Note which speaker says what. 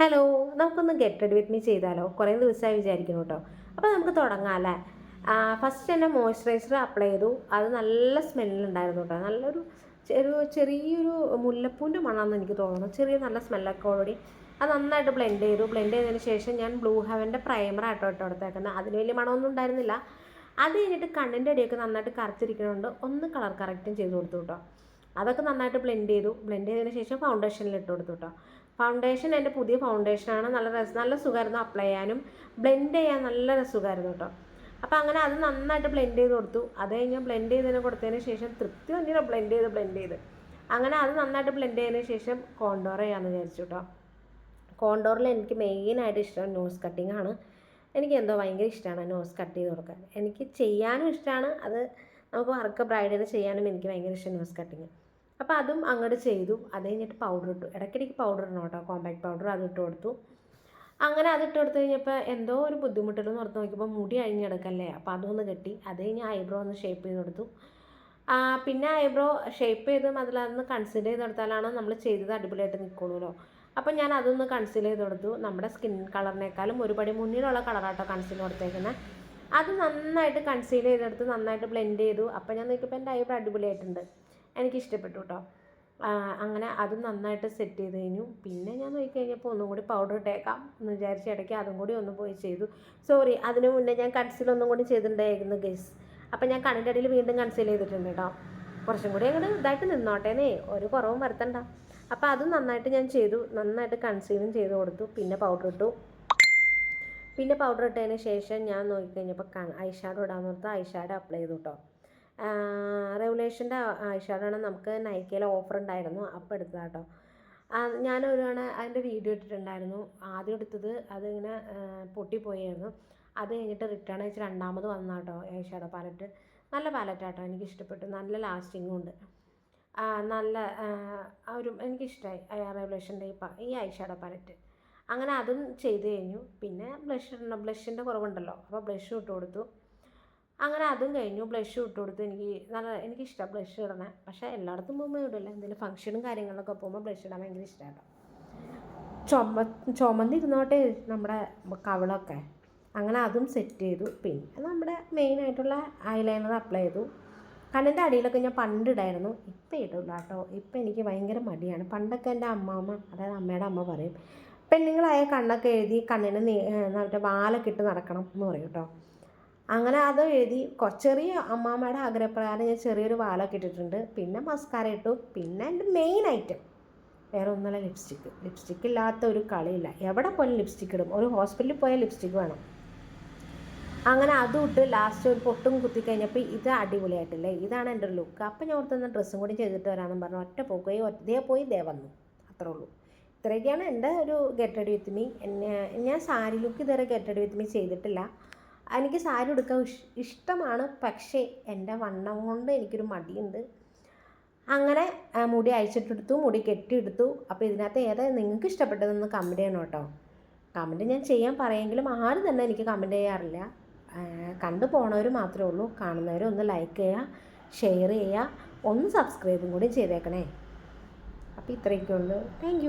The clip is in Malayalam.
Speaker 1: ഹലോ നമുക്കൊന്ന് ഗെറ്റ് റെഡി വിത്ത് മീ ചെയ്താലോ? കുറേ ദിവസമായി വിചാരിക്കുന്നു കേട്ടോ അപ്പോൾ നമുക്ക് തുടങ്ങാം അല്ലേ? ഫസ്റ്റ് തന്നെ മോയ്സ്ചറൈസർ അപ്ലൈ ചെയ്തു. അത് നല്ല സ്മെല്ലുണ്ടായിരുന്നു കേട്ടോ നല്ലൊരു ഒരു ചെറിയൊരു മുല്ലപ്പൂവിന്റെ മണമെന്ന് എനിക്ക് തോന്നുന്നു. ചെറിയ നല്ല സ്മെല്ലൊക്കെ ഓൾറെഡി അത് നന്നായിട്ട് ബ്ലെൻഡ് ചെയ്തു. ബ്ലെൻഡ് ചെയ്തതിന് ശേഷം ഞാൻ ബ്ലൂ ഹെവന്റെ പ്രൈമർ ആട്ടോ ഇട്ടോ എടുത്തേക്കുന്നത് അതിന് വലിയ മണമൊന്നും ഉണ്ടായിരുന്നില്ല. അത് കഴിഞ്ഞിട്ട് കണ്ണിന്റെ അടിയൊക്കെ നന്നായിട്ട് കറച്ചിരിക്കുന്നുണ്ട് ഒന്ന് കളർ കറക്റ്റും ചെയ്ത് കൊടുത്തു കേട്ടോ അതൊക്കെ നന്നായിട്ട് ബ്ലെൻഡ് ചെയ്തു. ബ്ലെൻഡ് ചെയ്തതിന് ശേഷം ഫൗണ്ടേഷനിൽ ഇട്ട് കൊടുത്തു കേട്ടോ ഫൗണ്ടേഷൻ എന്റെ പുതിയ ഫൗണ്ടേഷനാണ് നല്ല രസം നല്ല സുഖമായിരുന്നു അപ്ലൈ ചെയ്യാനും. ബ്ലെൻഡ് ചെയ്യാൻ നല്ല രസമായിരുന്നു കേട്ടോ അപ്പോൾ അങ്ങനെ അത് നന്നായിട്ട് ബ്ലെൻഡ് ചെയ്ത് കൊടുത്തു. അത് കഴിഞ്ഞ് ബ്ലെൻഡ് ചെയ്തതിന് കൊടുത്തതിന് ശേഷം തൃപ്തി വന്നിട്ട് ബ്ലെൻഡ് ചെയ്ത് ബ്ലെൻഡ് ചെയ്ത്. അങ്ങനെ അത് നന്നായിട്ട് ബ്ലെൻഡ് ചെയ്തതിന് ശേഷം കോണ്ടോർ ചെയ്യാമെന്ന് വിചാരിച്ചു കേട്ടോ കോണ്ടോറിൽ എനിക്ക് മെയിനായിട്ട് ഇഷ്ടം നോസ് കട്ടിംഗ് ആണ്. എനിക്ക് എന്തോ ഭയങ്കര ഇഷ്ടമാണ് നോസ് കട്ട് ചെയ്ത് കൊടുക്കാൻ. എനിക്ക് ചെയ്യാനും ഇഷ്ടമാണ് അത് നമുക്ക് വർക്ക് ബ്രൈഡൽ ചെയ്യാനും എനിക്ക് ഭയങ്കര ഇഷ്ടം ന്യൂസ് കട്ടിങ് അപ്പോൾ അതും അങ്ങോട്ട് ചെയ്തു. അത് കഴിഞ്ഞിട്ട് പൗഡർ ഇട്ടു. ഇടയ്ക്കിടയ്ക്ക് പൗഡർ ഇടണം കേട്ടോ. കോമ്പാക്ട് പൗഡർ അത് ഇട്ട് കൊടുത്തു. അങ്ങനെ അത് ഇട്ട് കൊടുത്തു കഴിഞ്ഞപ്പോൾ എന്തോ ഒരു ബുദ്ധിമുട്ടില്ലെന്ന് ഓർത്ത് നോക്കിയപ്പോൾ മുടി അഴിഞ്ഞെടുക്കല്ലേ അപ്പോൾ അതൊന്ന് കെട്ടി. അത് കഴിഞ്ഞ് ഐബ്രോ ഒന്ന് ഷേപ്പ് ചെയ്ത് കൊടുത്തു. പിന്നെ ഐബ്രോ ഷേപ്പ് ചെയ്തും അതിലതൊന്ന് കൺസീൽ ചെയ്ത് കൊടുത്താലാണ് നമ്മൾ ചെയ്തത് അടിപൊളിയായിട്ട് നിൽക്കുള്ളൂല്ലോ. അപ്പോൾ ഞാൻ അതൊന്ന് കൺസീൽ ചെയ്ത് കൊടുത്തു. നമ്മുടെ സ്കിൻ കളറിനേക്കാളും ഒരുപടി മുന്നിലുള്ള കളറാട്ടോ കൺസീൽ കൊടുത്തേക്കുന്നത് അത് നന്നായിട്ട് കൺസീൽ ചെയ്തെടുത്ത് നന്നായിട്ട് ബ്ലെൻഡ് ചെയ്തു. അപ്പോൾ ഞാൻ നോക്കിയപ്പോൾ എന്റെ ഐബ്രോ അടിപൊളിയായിട്ടുണ്ട്. എനിക്ക് ഇഷ്ടപ്പെട്ടു കേട്ടോ അങ്ങനെ അത് നന്നായിട്ട് സെറ്റ് ചെയ്ത് കഴിഞ്ഞു. പിന്നെ ഞാൻ നോക്കി കഴിഞ്ഞപ്പോൾ ഒന്നും കൂടി പൗഡർ ഇട്ടേക്കാം എന്ന് വിചാരിച്ച ഇടയ്ക്ക് അതും കൂടി ഒന്ന് പോയി ചെയ്തു. സോറി അതിന് മുന്നേ ഞാൻ കൺസീൽ ഒന്നും കൂടി ചെയ്തിട്ടുണ്ടായിരുന്നു ഗസ് അപ്പം ഞാൻ കണ്ണിന്റെ അടിയിൽ വീണ്ടും കൺസീൽ ചെയ്തിട്ടുണ്ട് കേട്ടോ കുറച്ചും കൂടി അങ്ങോട്ട് ഇതായിട്ട് നിന്നോട്ടേനേ ഒരു കുറവും വരുത്തണ്ട. അപ്പോൾ അതും നന്നായിട്ട് ഞാൻ ചെയ്തു. നന്നായിട്ട് കൺസീലും ചെയ്ത് കൊടുത്തു. പിന്നെ പൗഡർ ഇട്ടു. പിന്നെ പൗഡർ ഇട്ടതിന് ശേഷം ഞാൻ നോക്കിക്കഴിഞ്ഞപ്പോൾ ഐ ഷാഡോ ഇടാൻ നിർത്ത് ഐ ഷാഡോ അപ്ലൈ ചെയ്തു കേട്ടോ റെഗുലേഷന്റെ ഐ ഷാഡോ ആണ് നമുക്ക് നൈക്കയിലെ ഓഫർ ഉണ്ടായിരുന്നു അപ്പോൾ എടുത്തത് കേട്ടോ ഞാൻ ഒരു തവണ അതിന്റെ വീഡിയോ ഇട്ടിട്ടുണ്ടായിരുന്നു. ആദ്യം എടുത്തത് അതിങ്ങനെ പൊട്ടിപ്പോയായിരുന്നു. അത് കഴിഞ്ഞിട്ട് റിട്ടേൺ അയച്ച് രണ്ടാമത് വന്ന കേട്ടോ ഐ ഷാഡോ പാലറ്റ് നല്ല പാലറ്റാട്ടോ എനിക്ക് ഇഷ്ടപ്പെട്ടു നല്ല ലാസ്റ്റിങ്ങും ഉണ്ട്. നല്ല ഒരു എനിക്കിഷ്ടമായി റെവലേഷന്റെ ഈ ഈ ഷാഡോ പാലറ്റ് അങ്ങനെ അതും ചെയ്തു കഴിഞ്ഞു. പിന്നെ ബ്ലഷ് ബ്ലഷിന്റെ കുറവുണ്ടല്ലോ. അപ്പോൾ ബ്ലഷ് ഇട്ട് കൊടുത്തു. അങ്ങനെ അതും കഴിഞ്ഞു. ബ്ലഷ് ഇട്ട് കൊടുത്തു. എനിക്ക് നല്ല എനിക്കിഷ്ടമാണ് ബ്ലഷ് ഇടണേ. പക്ഷേ എല്ലായിടത്തും പോകുമ്പോൾ ഇടില്ല എന്തെങ്കിലും ഫംഗ്ഷനും കാര്യങ്ങളൊക്കെ പോകുമ്പോൾ ബ്ലഷ് ഇടാൻ ഭയങ്കര ഇഷ്ടമാണ് ചുമ ചുമന്നിരുന്നോട്ടെ നമ്മുടെ കവളൊക്കെ. അങ്ങനെ അതും സെറ്റ് ചെയ്തു. പിന്നെ നമ്മുടെ മെയിനായിട്ടുള്ള ഐലൈനർ അപ്ലൈ ചെയ്തു. കണ്ണിന്റെ അടിയിലൊക്കെ ഞാൻ പണ്ട് ഇടായിരുന്നു. ഇപ്പം ഇടില്ല കേട്ടോ. ഇപ്പം എനിക്ക് ഭയങ്കര മടിയാണ്. പണ്ടൊക്കെ എന്റെ അമ്മാമ്മ അതായത് അമ്മയുടെ അമ്മ പറയും പെണ്ണുങ്ങളായ കണ്ണൊക്കെ എഴുതി കണ്ണിന് മറ്റേ വാലൊക്കെ ഇട്ട് നടക്കണം എന്ന് പറയും കേട്ടോ. അങ്ങനെ അത് എഴുതി ചെറിയ അമ്മാമ്മയുടെ ആഗ്രഹപ്രകാരം ഞാൻ ചെറിയൊരു വാലൊക്കെ ഇട്ടിട്ടുണ്ട്. പിന്നെ മസ്കാര ഇട്ടു. പിന്നെ എന്റെ മെയിൻ ഐറ്റം വേറെ ഒന്നല്ല ലിപ്സ്റ്റിക്ക് ലിപ്സ്റ്റിക്ക് ഇല്ലാത്ത ഒരു കളിയില്ല. എവിടെ പോയാലും ലിപ്സ്റ്റിക്ക് ഇടും. ഒരു ഹോസ്പിറ്റലിൽ പോയാൽ ലിപ്സ്റ്റിക്ക് വേണം. അങ്ങനെ അതും ഇട്ട് ലാസ്റ്റ് ഒരു പൊട്ടും കുത്തി കഴിഞ്ഞപ്പോൾ ഇത് അടിപൊളിയായിട്ടില്ലേ. ഇതാണ് എന്റെ ലുക്ക് അപ്പം ഞാൻ ഓർത്തുന്ന ഡ്രസ്സും കൂടി ചെയ്തിട്ട് വരാമെന്ന് പറഞ്ഞു. ഒറ്റ പോക്കുകയും ഒറ്റ പോയി ദേ വന്നു. അത്രേ ഉള്ളൂ. ഇത്രയൊക്കെയാണ് എന്റെ ഒരു ഗെറ്റ് റെഡി വിത്ത് മീ ഞാൻ സാരി ലുക്ക് ഇതുവരെ ഗെറ്റ് റെഡി വിത്ത് മീ ചെയ്തിട്ടില്ല. എനിക്ക് സാരി ഉടുക്കാൻ ഇഷ്ടമാണ്. പക്ഷേ എന്റെ വണ്ണം കൊണ്ട് എനിക്കൊരു മടിയുണ്ട്. അങ്ങനെ മുടി അയച്ചിട്ടെടുത്തു മുടി കെട്ടിയെടുത്തു. അപ്പോൾ ഇതിനകത്ത് ഏതാ നിങ്ങൾക്ക് ഇഷ്ടപ്പെട്ടതെന്ന് കമന്റ് ചെയ്യണം കേട്ടോ. കമന്റ് ഞാൻ ചെയ്യാൻ പറയുമെങ്കിലും ആരും തന്നെ എനിക്ക് കമന്റ് ചെയ്യാറില്ല. കണ്ടു പോണവർ മാത്രമേ ഉള്ളൂ. കാണുന്നവർ ഒന്ന് ലൈക്ക് ചെയ്യുക ഷെയർ ചെയ്യുക ഒന്ന് സബ്സ്ക്രൈബും കൂടി ചെയ്തേക്കണേ. അപ്പോൾ ഇത്രയൊക്കെ ഉള്ളൂ. താങ്ക്